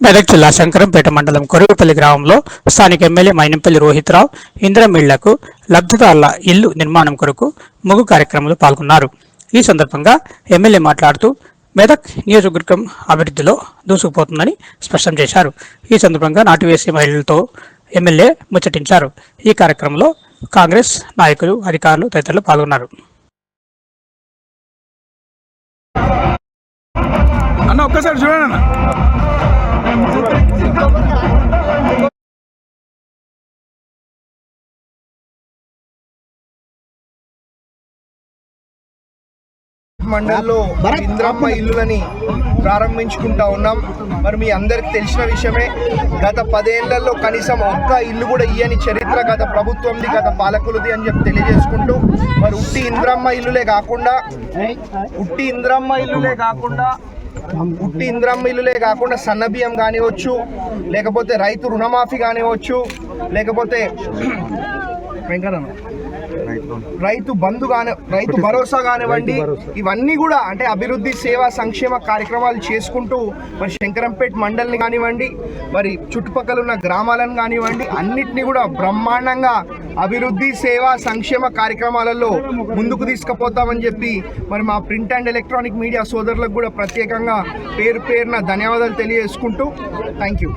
మెదక్ జిల్లా శంకరంపేట మండలం కొరువుపల్లి గ్రామంలో స్థానిక ఎమ్మెల్యే మైనంపల్లి రోహిత్రావు ఇంద్రమిళ్ళకు లబ్ధిదారుల ఇల్లు నిర్మాణం కొరకు ముగ్గు కార్యక్రమంలో పాల్గొన్నారు. ఈ సందర్భంగా ఎమ్మెల్యే మాట్లాడుతూ మెదక్ నియోజకవర్గం అభివృద్ధిలో దూసుకుపోతుందని స్పష్టం చేశారు. ఈ సందర్భంగా నాటువేసే మహిళలతో ఎమ్మెల్యే ముచ్చటించారు. ఈ కార్యక్రమంలో కాంగ్రెస్ నాయకులు అధికారులు తదితరులు పాల్గొన్నారు. అన్న ఒక్కసారి చూడండి అన్న. మండల్లో ఇంద్రమ్మ ఇల్లులని ప్రారంభించుకుంటా ఉన్నాం. మరి మీ అందరికి తెలిసిన విషయమే గత పదేళ్ళలో కనీసం ఒక్క ఇల్లు కూడా ఇయ్యని చరిత్ర గత ప్రభుత్వంది గత పాలకులది అని చెప్పి తెలియజేసుకుంటూ మరి ఉట్టి ఇంద్రమ్మ ఇల్లులే కాకుండా ఉట్టి ఇంద్రమ్మ ఇల్లులే కాకుండా ఉట్టి ఇంద్రమ్మ ఇల్లులే కాకుండా సన్న బియ్యం కానివచ్చు లేకపోతే రైతు రుణమాఫీ కానివచ్చు లేకపోతే వెంకటన్న రైతు. బంధు కాని రైతు భరోసా కానివ్వండి ఇవన్నీ కూడా అంటే అభివృద్ధి సేవా సంక్షేమ కార్యక్రమాలు చేసుకుంటూ మరి శంకరంపేట్ మండలిని కానివ్వండి మరి చుట్టుపక్కల ఉన్న గ్రామాలను కానివ్వండి అన్నిటినీ కూడా బ్రహ్మాండంగా అభివృద్ధి సేవా సంక్షేమ కార్యక్రమాలలో ముందుకు తీసుకుపోతామని చెప్పి మరి మా ప్రింట్ అండ్ ఎలక్ట్రానిక్ మీడియా సోదరులకు కూడా ప్రత్యేకంగా పేరు పేరున ధన్యవాదాలు తెలియజేసుకుంటూ థ్యాంక్ యూ